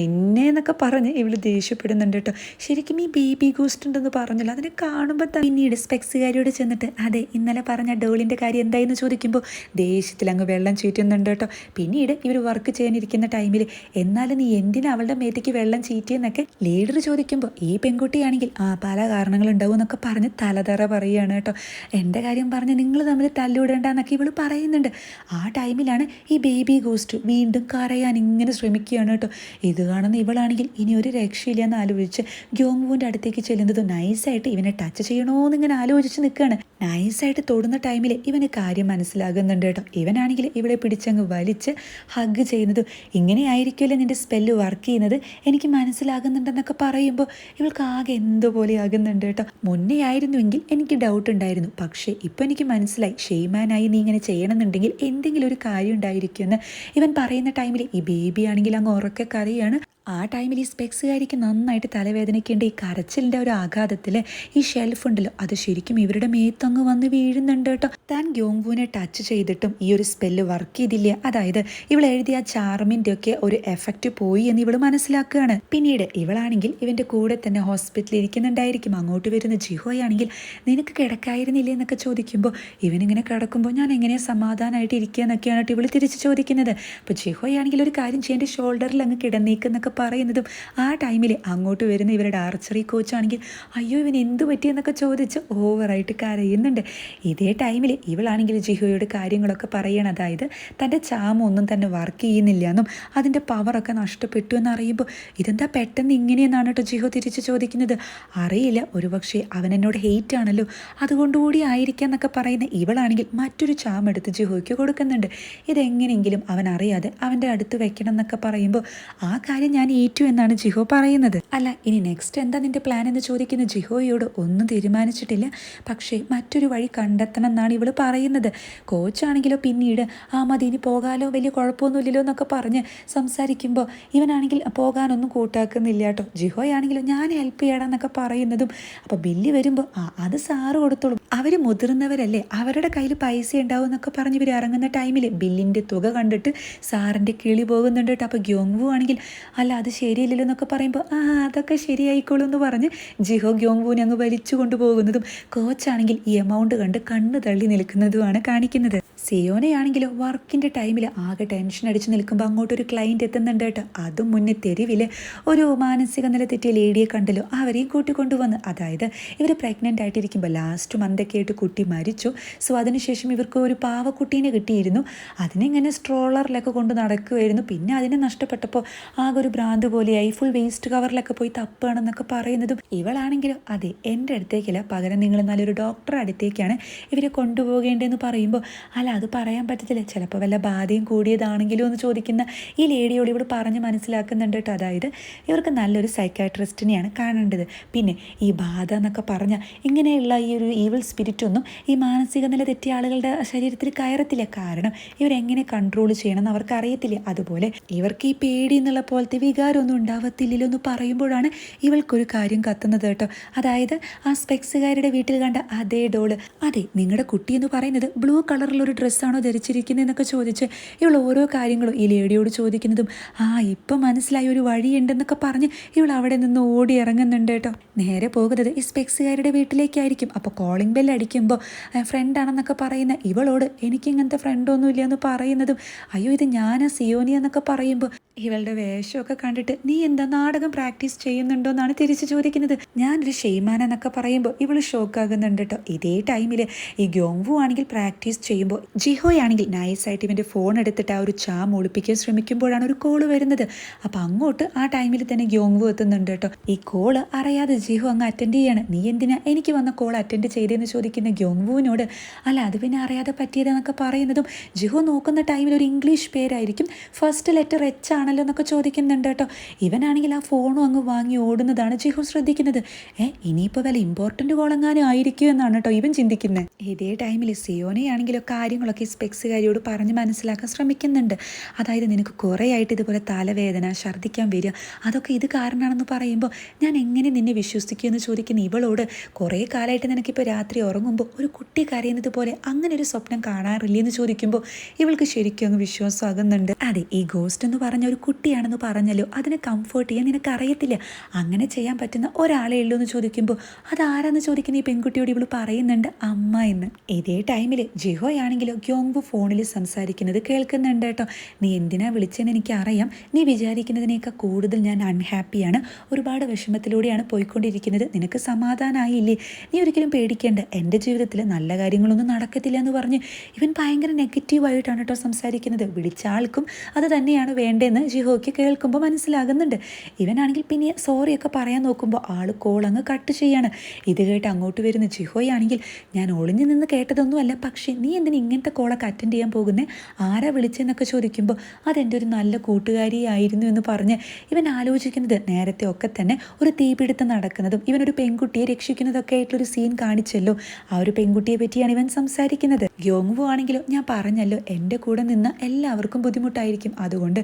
നിന്നെ എന്നൊക്കെ പറഞ്ഞ് ഇവൾ ദേഷ്യപ്പെടുന്നുണ്ട് കേട്ടോ. ശരിക്കും ഈ ബേബി ഗോസ്റ്റ് ഉണ്ടെന്ന് പറഞ്ഞല്ലോ. അതിനെ കാണുമ്പോൾ പിന്നീട് സ്പെക്സുകാരിയോട് ചെന്നിട്ട് അതെ ഇന്നലെ പറഞ്ഞ ഡോളിന്റെ കാര്യം എന്തായെന്ന് ചോദിക്കുമ്പോൾ ദേഷ്യത്തിൽ അങ്ങ് വെള്ളം ചീറ്റുന്നുണ്ട് കേട്ടോ. പിന്നീട് ഇവർ വർക്ക് ചെയ്യാനിരിക്കുന്ന ടൈമിൽ എന്നാലും നീ എന്തിനാ അവളുടെ മേത്തേക്ക് വെള്ളം ചീറ്റിയെന്നൊക്കെ ലീഡർ ചോദിക്കുമ്പോൾ ഈ പെൺകുട്ടിയാണെങ്കിൽ ആ പല കാരണങ്ങളുണ്ടാവും എന്നൊക്കെ പറഞ്ഞ് തലതറ പറയുകയാണ് കേട്ടോ. എന്റെ കാര്യം പറഞ്ഞ് നിങ്ങൾ തമ്മിൽ തല്ലുവിടേണ്ടെന്നൊക്കെ ഇവൾ പറയുന്നുണ്ട്. ആ ടൈമിലാണ് ഈ ബേബി ഗോസ്റ്റ് വീണ്ടും കരയാൻ ഇങ്ങനെ ശ്രമിക്കുകയാണ് കേട്ടോ. ഇത് കാണുന്ന ഇവളാണെങ്കിൽ ഇനി ഒരു രക്ഷയില്ല എന്ന് ആലോചിച്ച് ഗ്യോങ്വുവിന്റെ അടുത്തേക്ക് ചെല്ലുന്നത് നൈസായിട്ട് ഇവനെ ടച്ച് ചെയ്യണോന്ന് ഇങ്ങനെ ആലോചിച്ച് നിൽക്കുകയാണ്. നൈസായിട്ട് തൊടുന്ന ടൈമിൽ ഇവന് കാര്യം മനസ്സിലാകുന്നുണ്ട് കേട്ടോ. ഇവനാണെങ്കിൽ ഇവിടെ പിടിച്ചങ്ങ് വലിച്ച് ഹഗ് ചെയ്യുന്നതും. ഇങ്ങനെ ആയിരിക്കുമല്ലോ നിന്റെ സ്പെല്ല് വർക്ക് ചെയ്യുന്നത്? എനിക്ക് മനസ്സിലാകുന്നുണ്ടെന്നൊക്കെ പറയുമ്പോൾ ഇവൾക്ക് ആകെ എന്തോ പോലെ ആകുന്നുണ്ട് കേട്ടോ. മുന്നേ ആയിരുന്നുവെങ്കിൽ എനിക്ക് ഡൗട്ട് ഉണ്ടായിരുന്നു. പക്ഷേ ഇപ്പോൾ എനിക്ക് മനസ്സിലായി. ഷെയ്മാനായി നീ ഇങ്ങനെ ചെയ്യണമെന്നുണ്ടെങ്കിൽ എന്തെങ്കിലും ഒരു കാര്യം ഉണ്ടായിരിക്കുമെന്ന്. ഇവൻ പറയുന്ന ടൈമിൽ ഈ ബേബി ആണെങ്കിൽ അങ്ങ് ഉറക്കെ കരയാണ്. ആ ടൈമിൽ ഈ സ്പെക്സുകാരിക്ക് നന്നായിട്ട് തലവേദനയ്ക്കേണ്ട. ഈ കരച്ചിലിന്റെ ഒരു ആഘാതത്തിൽ ഈ ഷെൽഫ് ഉണ്ടല്ലോ അത് ശരിക്കും ഇവരുടെ മേത്തങ്ങ് വന്ന് വീഴുന്നുണ്ട് കേട്ടോ. താൻ ഗ്യോങ്വുവിനെ ടച്ച് ചെയ്തിട്ടും ഈ ഒരു സ്പെല്ല് വർക്ക് ചെയ്തില്ല? അതായത് ഇവൾ എഴുതിയ ചാർമിന്റെ ഒക്കെ ഒരു എഫക്റ്റ് പോയി എന്ന് ഇവൾ മനസ്സിലാക്കുകയാണ്. പിന്നീട് ഇവളാണെങ്കിൽ ഇവന്റെ കൂടെ തന്നെ ഹോസ്പിറ്റലിൽ ഇരിക്കുന്നുണ്ടായിരിക്കും. അങ്ങോട്ട് വരുന്ന ജിഹോയാണെങ്കിൽ നിനക്ക് കിടക്കായിരുന്നില്ലേ എന്നൊക്കെ ചോദിക്കുമ്പോൾ ഇവനിങ്ങനെ കിടക്കുമ്പോൾ ഞാൻ എങ്ങനെയാ സമാധാനമായിട്ട് ഇരിക്കുക എന്നൊക്കെയാണ് ഇവൾ തിരിച്ച് ചോദിക്കുന്നത്. അപ്പോൾ ജിഹോയാണെങ്കിൽ ഒരു കാര്യം ചെയ്യേണ്ട ഷോൾഡറിൽ അങ്ങ് കിടന്നേക്കെന്നൊക്കെ പറയുന്നതും ആ ടൈമിൽ അങ്ങോട്ട് വരുന്ന ഇവരുടെ ആർച്ചറി കോച്ചാണെങ്കിൽ അയ്യോ ഇവന് എന്ത് പറ്റിയെന്നൊക്കെ ചോദിച്ച് ഓവറായിട്ട് കരയുന്നുണ്ട്. ഇതേ ടൈമിൽ ഇവളാണെങ്കിൽ ജിഹോയോട് കാര്യങ്ങളൊക്കെ പറയണം. അതായത് തന്റെ ചാമൊന്നും തന്നെ വർക്ക് ചെയ്യുന്നില്ല എന്നും അതിന്റെ പവറൊക്കെ നഷ്ടപ്പെട്ടു എന്നറിയുമ്പോൾ ഇതെന്താ പെട്ടെന്ന് ഇങ്ങനെയെന്നാണ് കേട്ടോ ജിഹോ തിരിച്ച് ചോദിക്കുന്നത്? അറിയില്ല. ഒരുപക്ഷെ അവൻ എന്നോട് ഹെയ്റ്റ് ആണല്ലോ. അതുകൊണ്ടുകൂടി ആയിരിക്കാം എന്നൊക്കെ പറയുന്ന ഇവളാണെങ്കിൽ മറ്റൊരു ചാം എടുത്ത് ജിഹോയ്ക്ക് കൊടുക്കുന്നുണ്ട്. ഇതെങ്ങനെയെങ്കിലും അവൻ അറിയാതെ അവന്റെ അടുത്ത് വെക്കണം എന്നൊക്കെ പറയുമ്പോൾ ആ കാര്യം ഞാൻ ഏറ്റു എന്നാണ് ജിഹോ പറയുന്നത്. അല്ല ഇനി നെക്സ്റ്റ് എന്താ നിന്റെ പ്ലാൻ എന്ന് ചോദിക്കുന്ന ജിഹോയോട് ഒന്നും തീരുമാനിച്ചിട്ടില്ല. പക്ഷേ മറ്റൊരു വഴി കണ്ടെത്തണം എന്നാണ് ഇവൾ പറയുന്നത്. കോച്ചാണെങ്കിലോ പിന്നീട് ആ മതി ഇനി പോകാലോ വലിയ കുഴപ്പമൊന്നുമില്ലല്ലോ എന്നൊക്കെ പറഞ്ഞ് സംസാരിക്കുമ്പോൾ ഇവനാണെങ്കിൽ പോകാനൊന്നും കൂട്ടാക്കുന്നില്ല കേട്ടോ. ജിഹോയാണെങ്കിലോ ഞാൻ ഹെൽപ്പ് ചെയ്യണമെന്നൊക്കെ പറയുന്നതും അപ്പോൾ ബില്ല് വരുമ്പോൾ ആ അത് സാറ് കൊടുത്തോളും. അവർ മുതിർന്നവരല്ലേ അവരുടെ കയ്യിൽ പൈസ ഉണ്ടാവും എന്നൊക്കെ പറഞ്ഞ് ഇവർ ഇറങ്ങുന്ന ടൈമിൽ ബില്ലിന്റെ തുക കണ്ടിട്ട് സാറിന്റെ കിളി പോകുന്നുണ്ട് കേട്ടോ. അപ്പോൾ ഗ്യോങ്വു ആണെങ്കിൽ അല്ല അത് ശരിയല്ലല്ലോ എന്നൊക്കെ പറയുമ്പോൾ ആ അതൊക്കെ ശരിയായിക്കോളൂ എന്ന് പറഞ്ഞ് ജിഹോ ഗ്യോങ്വൂനെ അങ്ങ് വലിച്ചു കൊണ്ടുപോകുന്നതും കോച്ചാണെങ്കിൽ ഈ എമൗണ്ട് കണ്ട് കണ്ണ് തള്ളി നിൽക്കുന്നതുമാണ് കാണിക്കുന്നത്. സിയോനയാണെങ്കിലോ വർക്കിന്റെ ടൈമിൽ ആകെ ടെൻഷൻ അടിച്ച് നിൽക്കുമ്പോൾ അങ്ങോട്ടൊരു ക്ലയന്റ് എത്തുന്നുണ്ട് കേട്ടോ. അതും മുന്നേ തെരുവിൽ ഒരു മാനസിക നില തെറ്റിയ ലേഡിയെ കണ്ടല്ലോ. അവരെയും കൂട്ടിക്കൊണ്ടുവന്ന് അതായത് ഇവർ പ്രഗ്നന്റ് ആയിട്ടിരിക്കുമ്പോൾ ലാസ്റ്റ് മന്തൊക്കെ ആയിട്ട് കുട്ടി മരിച്ചു. സോ അതിനുശേഷം ഇവർക്ക് ഒരു പാവക്കുട്ടീനെ കിട്ടിയിരുന്നു. അതിനിങ്ങനെ സ്ട്രോളറിലൊക്കെ കൊണ്ട് നടക്കുമായിരുന്നു പിന്നെ അതിനെ നഷ്ടപ്പെട്ടപ്പോൾ ആകെ ഒരു ഭ്രാന്ത് പോലെയായി. ഫുൾ വേസ്റ്റ് കവറിലൊക്കെ പോയി തപ്പുകയാണെന്നൊക്കെ പറയുന്നതും ഇവളാണെങ്കിലും അതെ എന്റെ അടുത്തേക്കല്ല. പകരം നിങ്ങൾ നല്ലൊരു ഡോക്ടറെ അടുത്തേക്കാണ് ഇവരെ കൊണ്ടുപോകേണ്ടതെന്ന് പറയുമ്പോൾ അല്ല അത് പറയാൻ പറ്റത്തില്ല. ചിലപ്പോൾ വല്ല ബാധയും കൂടിയതാണെങ്കിലും എന്ന് ചോദിക്കുന്ന ഈ ലേഡിയോട് ഇവൾ പറഞ്ഞ് മനസ്സിലാക്കുന്നുണ്ട് കേട്ടോ. അതായത് ഇവർക്ക് നല്ലൊരു സൈക്കാട്രിസ്റ്റിനെയാണ് കാണേണ്ടത്. പിന്നെ ഈ ബാധ എന്നൊക്കെ പറഞ്ഞാൽ ഇങ്ങനെയുള്ള ഈ ഒരു ഈവിൾ സ്പിരിറ്റൊന്നും ഈ മാനസിക നില തെറ്റിയ ആളുകളുടെ ശരീരത്തിൽ കയറത്തില്ല. കാരണം ഇവരെങ്ങനെ കൺട്രോൾ ചെയ്യണം എന്ന് അവർക്ക് അറിയത്തില്ല അതുപോലെ ഇവർക്ക് ഈ പേടി എന്നുള്ള പോലത്തെ വികാരമൊന്നും ഉണ്ടാവത്തില്ലല്ലോ എന്ന് പറയുമ്പോഴാണ് ഇവൾക്കൊരു കാര്യം കത്തുന്നത് കേട്ടോ. അതായത് ആ സ്പെക്സുകാരുടെ വീട്ടിൽ കണ്ട അതേ ഡോൾ. അതെ നിങ്ങളുടെ കുട്ടി എന്ന് പറയുന്നത് ബ്ലൂ കളറിലൊരു ഡ്രസ്സാണോ ധരിച്ചിരിക്കുന്നതെന്നൊക്കെ ചോദിച്ച് ഇവൾ ഓരോ കാര്യങ്ങളും ഈ ലേഡിയോട് ചോദിക്കുന്നതും ആ ഇപ്പം മനസ്സിലായി ഒരു വഴിയുണ്ടെന്നൊക്കെ പറഞ്ഞ് ഇവൾ അവിടെ നിന്ന് ഓടി ഇറങ്ങുന്നുണ്ട് കേട്ടോ. നേരെ പോകുന്നത് ഈ സ്പെക്സുകാരുടെ വീട്ടിലേക്കായിരിക്കും. അപ്പോൾ കോളിംഗ് ബെൽ അടിക്കുമ്പോൾ ഫ്രണ്ടാണെന്നൊക്കെ പറയുന്ന ഇവളോട് എനിക്ക് ഇങ്ങനത്തെ ഫ്രണ്ടൊന്നും ഇല്ല എന്ന് പറയുന്നതും അയ്യോ ഇത് ഞാനാ സിയോനി എന്നൊക്കെ പറയുമ്പോൾ ഇവളുടെ വേഷമൊക്കെ കണ്ടിട്ട് നീ എന്താ നാടകം പ്രാക്ടീസ് ചെയ്യുന്നുണ്ടോ എന്നാണ് തിരിച്ചു ചോദിക്കുന്നത്. ഞാനൊരു ഷെയ്മാൻ എന്നൊക്കെ പറയുമ്പോൾ ഇവൾ ഷോക്കാകുന്നുണ്ട് കേട്ടോ ഇതേ ടൈമിൽ ഈ ഗ്യോങ്വു ആണെങ്കിൽ പ്രാക്ടീസ് ചെയ്യുമ്പോൾ ജിഹോ ജിഹോയാണെങ്കിൽ നൈസായിട്ട് ഇവന്റെ ഫോൺ എടുത്തിട്ട് ആ ഒരു ചാം ഒളിപ്പിക്കാൻ ശ്രമിക്കുമ്പോഴാണ് ഒരു കോൾ വരുന്നത്. അപ്പോൾ അങ്ങോട്ട് ആ ടൈമിൽ തന്നെ ഗ്യോങ്വു എത്തുന്നുണ്ട് കേട്ടോ ഈ കോൾ അറിയാതെ ജിഹോ അങ്ങ് അറ്റൻഡ് ചെയ്യാണ്. നീ എന്തിനാ എനിക്ക് വന്ന കോൾ അറ്റൻഡ് ചെയ്തതെന്ന് ചോദിക്കുന്ന ഗ്യോങ്വുവിനോട് അല്ല അത് പിന്നെ അറിയാതെ പറ്റിയതെന്നൊക്കെ പറയുന്നതും ജിഹോ നോക്കുന്ന ടൈമിൽ ഒരു ഇംഗ്ലീഷ് പേരായിരിക്കും. ഫസ്റ്റ് ലെറ്റർ എച്ച് ആണല്ലോ എന്നൊക്കെ ചോദിക്കുന്നുണ്ട് കേട്ടോ. ഇവനാണെങ്കിൽ ആ ഫോണും അങ്ങ് വാങ്ങി ഓടുന്നതാണ് ജിഹോ ശ്രദ്ധിക്കുന്നത്. ഏ ഇനിയിപ്പോൾ വല്ല ഇമ്പോർട്ടന്റ് കോളെങ്ങാനും ആയിരിക്കും എന്നാണ് കേട്ടോ ഇവൻ ചിന്തിക്കുന്നത് ഇതേ ടൈമിൽ സിയോനെയാണെങ്കിലോ കാര്യങ്ങളൊക്കെ സ്പെക്സുകാരിയോട് പറഞ്ഞ് മനസ്സിലാക്കാൻ ശ്രമിക്കുന്നുണ്ട്. അതായത് നിനക്ക് കുറേ ആയിട്ട് ഇതുപോലെ തലവേദന ഛർദ്ദിക്കാൻ വരിക അതൊക്കെ ഇത് കാരണമാണെന്ന് പറയുമ്പോൾ ഞാൻ എങ്ങനെ നിന്നെ വിശ്വസിക്കുമെന്ന് ചോദിക്കുന്ന ഇവളോട് കുറേ കാലമായിട്ട് നിനക്കിപ്പോൾ രാത്രി ഉറങ്ങുമ്പോൾ ഒരു കുട്ടി കരയുന്നത് പോലെ അങ്ങനെ ഒരു സ്വപ്നം കാണാറില്ലേ എന്ന് ചോദിക്കുമ്പോൾ ഇവൾക്ക് ശരിക്കും അങ്ങ് വിശ്വാസമാകുന്നുണ്ട് അതെ ഈ ഗോസ്റ്റ് എന്ന് പറഞ്ഞ ഒരു കുട്ടിയാണെന്ന് പറഞ്ഞല്ലോ. അതിനെ കംഫേർട്ട് ചെയ്യാൻ നിനക്കറിയത്തില്ല. അങ്ങനെ ചെയ്യാൻ പറ്റുന്ന ഒരാളെ ഉള്ളൂ എന്ന് ചോദിക്കുമ്പോൾ അതാരാന്ന് ചോദിക്കുന്ന ഈ പെൺകുട്ടിയോട് ഇവൾ പറയുന്നുണ്ട്? അമ്മ എന്ന്. ഇതേ ടൈമിൽ ജിഹോയാണെങ്കിലോ ഗ്യോങ്ബു ഫോണിൽ സംസാരിക്കുന്നത് കേൾക്കുന്നുണ്ട് കേട്ടോ. നീ എന്തിനാ വിളിച്ചതെന്ന് എനിക്കറിയാം. നീ വിചാരിക്കുന്നതിനേക്കാൾ കൂടുതൽ ഞാൻ അൺഹാപ്പിയാണ് ഒരുപാട് വിഷമത്തിലൂടെയാണ് പോയിക്കൊണ്ടിരിക്കുന്നത്. നിനക്ക് സമാധാനമായില്ലേ നീ ഒരിക്കലും പേടിക്കേണ്ട. എന്റെ ജീവിതത്തിൽ നല്ല കാര്യങ്ങളൊന്നും നടക്കത്തില്ല എന്ന് പറഞ്ഞ് ഇവൻ ഭയങ്കര നെഗറ്റീവായിട്ടാണ് കേട്ടോ സംസാരിക്കുന്നത്. വിളിച്ച ആൾക്കും അത് തന്നെയാണ് വേണ്ടതെന്ന് ജിഹോയ്ക്ക് കേൾക്കുമ്പോൾ മനസ്സിലാകുന്നുണ്ട്. ഇവനാണെങ്കിൽ പിന്നെ സോറിയൊക്കെ പറയാൻ നോക്കുമ്പോൾ ആൾ കോൾ അങ്ങ് കട്ട് ചെയ്യാണ്. ഇത് കേട്ട് അങ്ങോട്ട് വരുന്ന ജിഹോയാണെങ്കിൽ ഞാൻ ഒളിഞ്ഞു നിന്ന് കേട്ടതൊന്നുമല്ല പക്ഷേ നീ എന്തിന് ഇങ്ങനത്തെ കോളൊക്കെ അറ്റൻഡ് ചെയ്യാൻ പോകുന്നത് ആരാ വിളിച്ചെന്നൊക്കെ ചോദിക്കുമ്പോൾ അതെന്റെ ഒരു നല്ല കൂട്ടുകാരിയായിരുന്നു എന്ന് പറഞ്ഞ് ഇവൻ ആലോചിക്കുന്നത്. നേരത്തെ ഒക്കെ തന്നെ ഒരു തീപിടുത്തം നടക്കുന്നതും ഇവനൊരു പെൺകുട്ടിയെ രക്ഷിക്കുന്നതൊക്കെ ആയിട്ടുള്ളൊരു സീൻ കാണിച്ചല്ലോ. ആ ഒരു പെൺകുട്ടിയെ പറ്റിയാണ് ഇവൻ സംസാരിക്കുന്നത്. ഗ്യോങ്വു ആണെങ്കിലോ ഞാൻ പറഞ്ഞല്ലോ എന്റെ കൂടെ നിന്ന് എല്ലാവർക്കും ബുദ്ധിമുട്ടായിരിക്കും. അതുകൊണ്ട്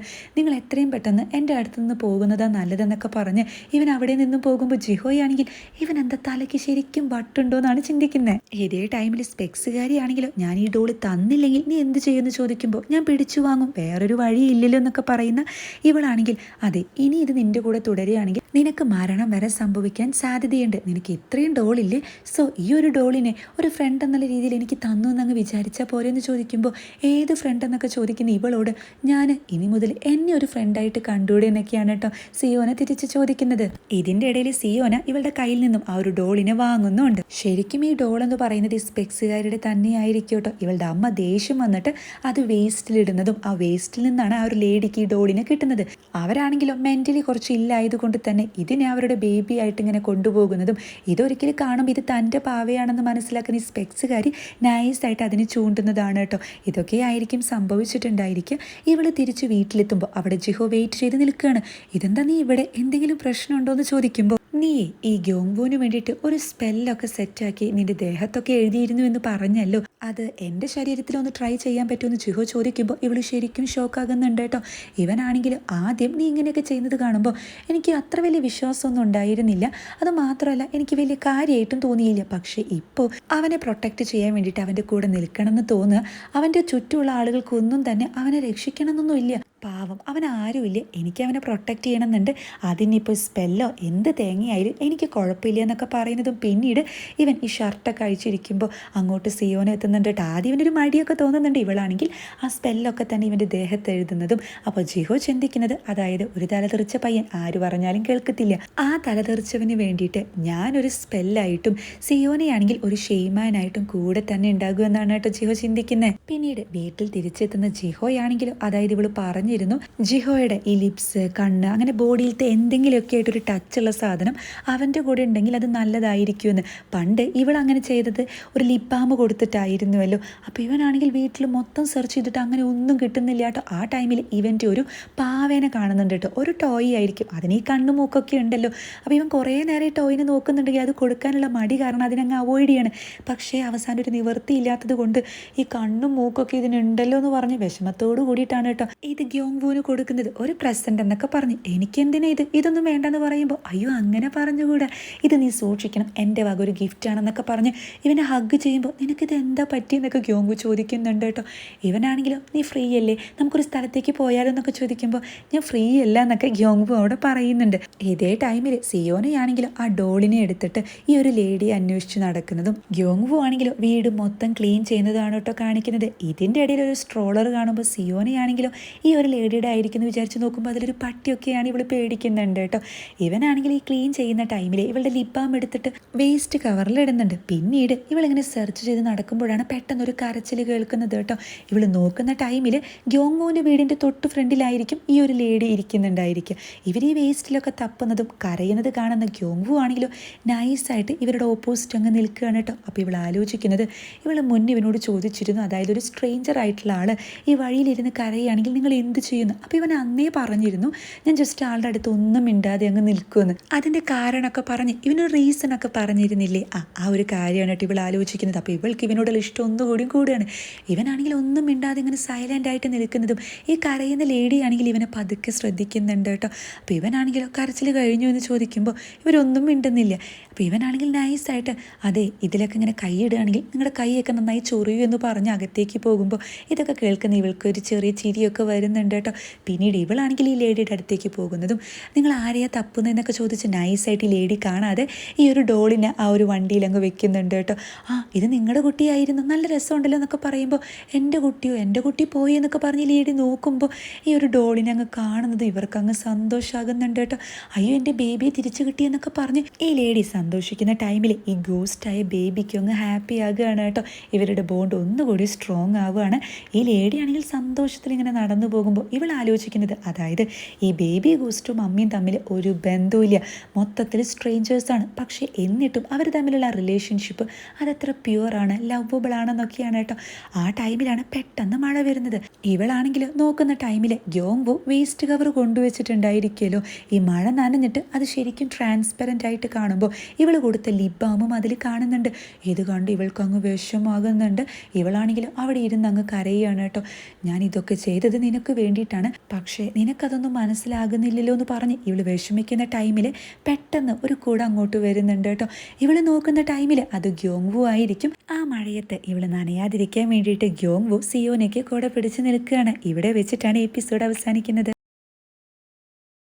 എത്രയും പെട്ടെന്ന് എന്റെ അടുത്തു നിന്ന് പോകുന്നതാ നല്ലതെന്നൊക്കെ പറഞ്ഞ് ഇവൻ അവിടെ നിന്നും പോകുമ്പോൾ ജിഹോയാണെങ്കിൽ ഇവൻ എന്താ തലയ്ക്ക് ശരിക്കും വട്ടുണ്ടോ എന്നാണ് ചിന്തിക്കുന്നത്. ഇതേ ടൈമിൽ സ്പെക്സുകാരിയാണെങ്കിലോ ഞാൻ ഈ ഡോൾ തന്നില്ലെങ്കിൽ നീ എന്ത് ചെയ്യുമെന്ന് ചോദിക്കുമ്പോൾ ഞാൻ പിടിച്ചു വാങ്ങും വേറൊരു വഴിയില്ലല്ലോ എന്നൊക്കെ പറയുന്ന ഇവളാണെങ്കിൽ അതെ ഇനി ഇത് നിന്റെ കൂടെ തുടരുകയാണെങ്കിൽ നിനക്ക് മരണം വരെ സംഭവിക്കാൻ സാധ്യതയുണ്ട്. നിനക്ക് ഇത്രയും ഡോളില്ലേ? സോ ഈ ഒരു ഡോളിനെ ഒരു ഫ്രണ്ട് എന്നുള്ള രീതിയിൽ എനിക്ക് തന്നു എന്നങ്ങ് വിചാരിച്ചാൽ പോരെ എന്ന് ചോദിക്കുമ്പോൾ ഏത് ഫ്രണ്ട് എന്നൊക്കെ ചോദിക്കുന്ന ഇവളോട് ഞാൻ ഇനി മുതൽ എന്നെ ഒരു ഫ്രണ്ടായിട്ട് കണ്ടുകൂടെ എന്നൊക്കെയാണ് കേട്ടോ സിയോന തിരിച്ച് ചോദിക്കുന്നത്. ഇതിന്റെ ഇടയിൽ സിയോന ഇവളുടെ കയ്യിൽ നിന്നും ആ ഒരു ഡോളിനെ വാങ്ങുന്നുണ്ട്. ശരിക്കും ഈ ഡോൾ എന്ന് പറയുന്നത് ഈ സ്പെക്സുകാരുടെ തന്നെയായിരിക്കും കേട്ടോ ഇവളുടെ അമ്മ ദേഷ്യം വന്നിട്ട് അത് വേസ്റ്റിലിടുന്നതും ആ വേസ്റ്റിൽ നിന്നാണ് ആ ഒരു ലേഡിക്ക് ഈ ഡോളിനെ കിട്ടുന്നത്. അവരാണെങ്കിലും മെന്റലി കുറച്ച് ഇല്ലായതുകൊണ്ട് തന്നെ ഇതിനെ അവരുടെ ബേബി ആയിട്ട് ഇങ്ങനെ കൊണ്ടുപോകുന്നതും ഇതൊരിക്കലും കാണുമ്പോൾ ഇത് തന്റെ പാവയാണെന്ന് മനസ്സിലാക്കുന്ന ഈ സ്പെക്സുകാരി നൈസായിട്ട് അതിനെ ചൂണ്ടുന്നതാണ് കേട്ടോ ഇതൊക്കെ ആയിരിക്കും സംഭവിച്ചിട്ടുണ്ടായിരിക്കുക. ഇവൾ തിരിച്ച് വീട്ടിലെത്തുമ്പോൾ അവിടെ ജിഹോ വെയിറ്റ് ചെയ്ത് നിൽക്കുകയാണ്. ഇതെന്താ നീ ഇവിടെ എന്തെങ്കിലും പ്രശ്നമുണ്ടോ എന്ന് ചോദിക്കുമ്പോൾ നീ ഈ ഗ്യോങ്ബുവിന് വേണ്ടിയിട്ട് ഒരു സ്പെല്ലൊക്കെ സെറ്റാക്കി നിന്റെ ദേഹത്തൊക്കെ എഴുതിയിരുന്നു എന്ന് പറഞ്ഞല്ലോ. അത് എന്റെ ശരീരത്തിൽ ഒന്ന് ട്രൈ ചെയ്യാൻ പറ്റുമെന്ന് ജിഹോ ചോദിക്കുമ്പോൾ ഇവൾ ശരിക്കും ഷോക്കാകുന്നുണ്ട് കേട്ടോ. ഇവനാണെങ്കിൽ ആദ്യം നീ ഇങ്ങനെയൊക്കെ ചെയ്യുന്നത് കാണുമ്പോൾ എനിക്ക് അത്ര വലിയ വിശ്വാസമൊന്നും ഉണ്ടായിരുന്നില്ല. അത് മാത്രമല്ല എനിക്ക് വലിയ കാര്യമായിട്ടും തോന്നിയില്ല. പക്ഷേ ഇപ്പോൾ അവനെ പ്രൊട്ടക്റ്റ് ചെയ്യാൻ വേണ്ടിയിട്ട് അവന്റെ കൂടെ നിൽക്കണമെന്ന് തോന്നുക. അവന്റെ ചുറ്റുമുള്ള ആളുകൾക്കൊന്നും തന്നെ അവനെ രക്ഷിക്കണമെന്നൊന്നുമില്ല. പാവം. അവൻ ആരുമില്ല എനിക്ക് അവനെ പ്രൊട്ടക്റ്റ് ചെയ്യണമെന്നുണ്ട്. അതിനിപ്പോൾ സ്പെല്ലോ എന്ത് തേങ്ങയായാലും എനിക്ക് കുഴപ്പമില്ല എന്നൊക്കെ പറയുന്നതും പിന്നീട് ഇവൻ ഈ ഷർട്ടൊക്കെ അഴിച്ചിരിക്കുമ്പോൾ അങ്ങോട്ട് സിയോനെ എത്തുന്നുണ്ട്. ആദ്യം ഇവനൊരു മടിയൊക്കെ തോന്നുന്നുണ്ട്. ഇവളാണെങ്കിൽ ആ സ്പെല്ലൊക്കെ തന്നെ ഇവന്റെ ദേഹത്ത് എഴുതുന്നതും അപ്പോൾ ജിഹോ ചിന്തിക്കുന്നത് അതായത് ഒരു തലതെറിച്ച പയ്യൻ ആര് പറഞ്ഞാലും കേൾക്കത്തില്ല. ആ തലതെറിച്ചവന് വേണ്ടിയിട്ട് ഞാനൊരു സ്പെല്ലായിട്ടും സിയോനെയാണെങ്കിൽ ഒരു ഷെയ്മാനായിട്ടും കൂടെ തന്നെ ഉണ്ടാകുമെന്നാണ് കേട്ടോ ജിഹോ ചിന്തിക്കുന്നത് പിന്നീട് വീട്ടിൽ തിരിച്ചെത്തുന്ന ജിഹോയാണെങ്കിലും അതായത് ഇവൾ പറഞ്ഞു പറഞ്ഞിരുന്നു ജിഹോയുടെ ഈ ലിപ്സ് കണ്ണ് അങ്ങനെ ബോഡിയിലത്തെ എന്തെങ്കിലുമൊക്കെ ആയിട്ടൊരു ടച്ചുള്ള സാധനം അവന്റെ കൂടെ ഉണ്ടെങ്കിൽ അത് നല്ലതായിരിക്കും എന്ന് പണ്ട് ഇവൾ അങ്ങനെ ചെയ്തത്. ഒരു ലിപ് ബാം കൊടുത്തിട്ടായിരുന്നുവല്ലോ. അപ്പോൾ ഇവനാണെങ്കിൽ വീട്ടിൽ മൊത്തം സെർച്ച് ചെയ്തിട്ട് അങ്ങനെ ഒന്നും കിട്ടുന്നില്ല കേട്ടോ. ആ ടൈമിൽ ഇവന്റെ ഒരു പാവേനെ കാണുന്നുണ്ട് കേട്ടോ. ഒരു ടോയ് ആയിരിക്കും. അതിന് ഈ കണ്ണു മൂക്കൊക്കെ ഉണ്ടല്ലോ. അപ്പോൾ ഇവൻ കുറേ നേരം ടോയിനെ നോക്കുന്നുണ്ടെങ്കിൽ അത് കൊടുക്കാനുള്ള മടി കാരണം അതിനങ്ങ് അവോയ്ഡ് ചെയ്യണം. പക്ഷേ അവസാനം ഒരു നിവൃത്തി ഇല്ലാത്തത് കൊണ്ട് ഈ കണ്ണും മൂക്കൊക്കെ ഇതിനുണ്ടല്ലോ എന്ന് പറഞ്ഞ് വിഷമത്തോട് കൂടിയിട്ടാണ് കേട്ടോ. ഇത് ഗ്യോങ്വൂന് കൊടുക്കുന്നത് ഒരു പ്രസന്റ് എന്നൊക്കെ പറഞ്ഞു. എനിക്ക് എന്തിനാ ഇത്? ഇതൊന്നും വേണ്ടെന്ന് പറയുമ്പോൾ അയ്യോ അങ്ങനെ പറഞ്ഞുകൂടാ. ഇത് നീ സൂക്ഷിക്കണം. എന്റെ വക ഒരു ഗിഫ്റ്റ് ആണെന്നൊക്കെ പറഞ്ഞ് ഇവനെ ഹഗ് ചെയ്യുമ്പോൾ നിനക്കിത് എന്താ പറ്റിയെന്നൊക്കെ ഗ്യോങ്കു ചോദിക്കുന്നുണ്ട് കേട്ടോ. ഇവനാണെങ്കിലും നീ ഫ്രീ അല്ലേ? നമുക്കൊരു സ്ഥലത്തേക്ക് പോയാലോ? എന്നൊക്കെ ചോദിക്കുമ്പോൾ ഞാൻ ഫ്രീ അല്ല എന്നൊക്കെ ഗ്യോങ്ബു അവിടെ പറയുന്നുണ്ട്. ഇതേ ടൈമിൽ സിയോനയാണെങ്കിലും ആ ഡോളിനെ എടുത്തിട്ട് ഈ ഒരു ലേഡിയെ അന്വേഷിച്ച് നടക്കുന്നതും ഗ്യോങ്വു ആണെങ്കിലും വീട് മൊത്തം ക്ലീൻ ചെയ്യുന്നതാണ് കേട്ടോ കാണിക്കുന്നത്. ഇതിന്റെ ഇടയിൽ ഒരു സ്ട്രോളർ കാണുമ്പോൾ സിയോനയാണെങ്കിലും ഈ ഒരു ലേഡിയുടെ ആയിരിക്കും എന്ന് വിചാരിച്ച് നോക്കുമ്പോൾ അതിലൊരു പട്ടിയൊക്കെയാണ് ഇവൾ പേടിക്കുന്നുണ്ട് കേട്ടോ. ഇവനാണെങ്കിൽ ഈ ക്ലീൻ ചെയ്യുന്ന ടൈമിൽ ഇവളുടെ ലിപ്പാം എടുത്തിട്ട് വേസ്റ്റ് കവറിൽ ഇടുന്നുണ്ട്. പിന്നീട് ഇവളിങ്ങനെ സെർച്ച് ചെയ്ത് നടക്കുമ്പോഴാണ് പെട്ടെന്ന് ഒരു കരച്ചിൽ കേൾക്കുന്നത് കേട്ടോ. ഇവൾ നോക്കുന്ന ടൈമിൽ ഗ്യോങ്ങോന്റെ വീടിന്റെ തൊട്ട് ഫ്രണ്ടിലായിരിക്കും ഈ ഒരു ലേഡി ഇരിക്കുന്നുണ്ടായിരിക്കും ഇവർ ഈ വേസ്റ്റിലൊക്കെ തപ്പുന്നതും കരയുന്നത് കാണുന്ന ഗ്യോങ്വു ആണെങ്കിലും നൈസായിട്ട് ഇവരുടെ ഓപ്പോസിറ്റ് അങ്ങ് നിൽക്കുകയാണ് കേട്ടോ. അപ്പോൾ ഇവൾ ആലോചിക്കുന്നത് ഇവൾ മുന്നേ ഇവനോട് ചോദിച്ചിരുന്നു അതായത് ഒരു സ്ട്രേഞ്ചർ ആയിട്ടുള്ള ആൾ ഈ വഴിയിലിരുന്ന് കരയുകയാണെങ്കിൽ നിങ്ങൾ എന്ത് ചെയ്യുന്നു? അപ്പോൾ ഇവൻ അന്നേ പറഞ്ഞിരുന്നു ഞാൻ ജസ്റ്റ് ആളുടെ അടുത്ത് ഒന്നും മിണ്ടാതെ അങ്ങ് നിൽക്കുമെന്ന്. അതിന്റെ കാരണമൊക്കെ പറഞ്ഞ് ഇവനൊരു റീസൺ ഒക്കെ പറഞ്ഞിരുന്നില്ലേ? ആ ആ ഒരു കാര്യമാണ് കേട്ടോ ഇവൾ ആലോചിക്കുന്നത്. അപ്പോൾ ഇവൾക്ക് ഇവനോടുള്ള ഇഷ്ടം ഒന്നുകൂടിയും കൂടുകയാണ്. ഇവനാണെങ്കിൽ ഒന്നും മിണ്ടാതെ ഇങ്ങനെ സൈലന്റ് ആയിട്ട് നിൽക്കുന്നതും ഈ കരയുന്ന ലേഡി ആണെങ്കിൽ ഇവനെ പതുക്കെ ശ്രദ്ധിക്കുന്നുണ്ട് കേട്ടോ. അപ്പോൾ ഇവനാണെങ്കിലോ കരച്ചിൽ കഴിഞ്ഞു എന്ന് ചോദിക്കുമ്പോൾ ഇവരൊന്നും മിണ്ടുന്നില്ല. അപ്പോൾ ഇവനാണെങ്കിൽ നൈസായിട്ട് അതെ ഇതിലൊക്കെ ഇങ്ങനെ കൈയിടുകയാണെങ്കിൽ നിങ്ങളുടെ കൈയൊക്കെ നന്നായി ചൊറിയൂ എന്ന് പറഞ്ഞ് അകത്തേക്ക് പോകുമ്പോൾ ഇതൊക്കെ കേൾക്കുന്ന ഇവൾക്ക് ഒരു ചെറിയ ചിരിയൊക്കെ വരുന്നുണ്ട് കേട്ടോ. പിന്നീട് ഇവളാണെങ്കിൽ ഈ ലേഡിയുടെ അടുത്തേക്ക് പോകുന്നതും നിങ്ങൾ ആരെയാ തപ്പുന്നതെന്നൊക്കെ ചോദിച്ച് നൈസായിട്ട് ഈ ലേഡി കാണാതെ ഈ ഒരു ഡോളിനെ ആ ഒരു വണ്ടിയിലങ്ങ് വെക്കുന്നുണ്ട് കേട്ടോ. ആ ഇത് നിങ്ങളുടെ കുട്ടിയായിരുന്നു നല്ല രസമുണ്ടല്ലോ എന്നൊക്കെ പറയുമ്പോൾ എന്റെ കുട്ടിയോ എന്റെ കുട്ടി പോയി എന്നൊക്കെ പറഞ്ഞ് ലേഡി നോക്കുമ്പോൾ ഈ ഒരു ഡോളിനെ അങ്ങ് കാണുന്നത് ഇവർക്കങ്ങ് സന്തോഷമാകുന്നുണ്ട് കേട്ടോ. അയ്യോ എന്റെ ബേബിയെ തിരിച്ചു കിട്ടിയെന്നൊക്കെ പറഞ്ഞ് ഈ ലേഡി സന്തോഷിക്കുന്ന ടൈമിൽ ഈ ഗോസ്റ്റായ ബേബിക്ക് ഒന്ന് ഹാപ്പി ആകുകയാണ് കേട്ടോ. ഇവരുടെ ബോണ്ട് ഒന്നുകൂടി സ്ട്രോങ് ആവുകയാണ്. ഈ ലേഡി ആണെങ്കിൽ സന്തോഷത്തിൽ ഇങ്ങനെ നടന്നു പോകുമ്പോൾ ഇവൾ ആലോചിക്കുന്നത് അതായത് ഈ ബേബി ഗോസ്റ്റും അമ്മയും തമ്മിൽ ഒരു ബന്ധമില്ല മൊത്തത്തിൽ സ്ട്രേഞ്ചേഴ്സാണ് പക്ഷേ എന്നിട്ടും അവർ തമ്മിലുള്ള റിലേഷൻഷിപ്പ് അതത്ര പ്യുവറാണ് ലവബിൾ ആണെന്നൊക്കെയാണ് കേട്ടോ. ആ ടൈമിലാണ് പെട്ടെന്ന് മഴ വരുന്നത്. ഇവളാണെങ്കിൽ നോക്കുന്ന ടൈമിൽ ഗ്യോങ്ബു വേസ്റ്റ് കവർ കൊണ്ടുവച്ചിട്ടുണ്ടായിരിക്കുമല്ലോ. ഈ മഴ നനഞ്ഞിട്ട് അത് ശരിക്കും ട്രാൻസ്പെറന്റ് ആയിട്ട് കാണുമ്പോൾ ഇവൾ കൊടുത്ത ലിബാമും അതിൽ കാണുന്നുണ്ട്. ഇത് കണ്ട് ഇവൾക്ക് അങ്ങ് വിഷമാകുന്നുണ്ട്. ഇവളാണെങ്കിൽ അവിടെ ഇരുന്ന് അങ്ങ് കരയുകയാണ് കേട്ടോ. ഞാൻ ഇതൊക്കെ ചെയ്തത് നിനക്ക് വേണ്ടിയിട്ടാണ്. പക്ഷേ നിനക്കതൊന്നും മനസ്സിലാകുന്നില്ലല്ലോ എന്ന് പറഞ്ഞ് ഇവൾ വിഷമിക്കുന്ന ടൈമിൽ പെട്ടെന്ന് ഒരു കൂടെ അങ്ങോട്ട് വരുന്നുണ്ട് കേട്ടോ. ഇവൾ നോക്കുന്ന ടൈമിൽ അത് ഗ്യോങ്വു ആയിരിക്കും. ആ മഴയത്ത് ഇവൾ നനയാതിരിക്കാൻ വേണ്ടിയിട്ട് ഗ്യോങ്വു സിയോനയ്ക്ക് കൂടെ പിടിച്ച് നിൽക്കുകയാണ്. ഇവിടെ വെച്ചിട്ടാണ് എപ്പിസോഡ് അവസാനിക്കുന്നത്.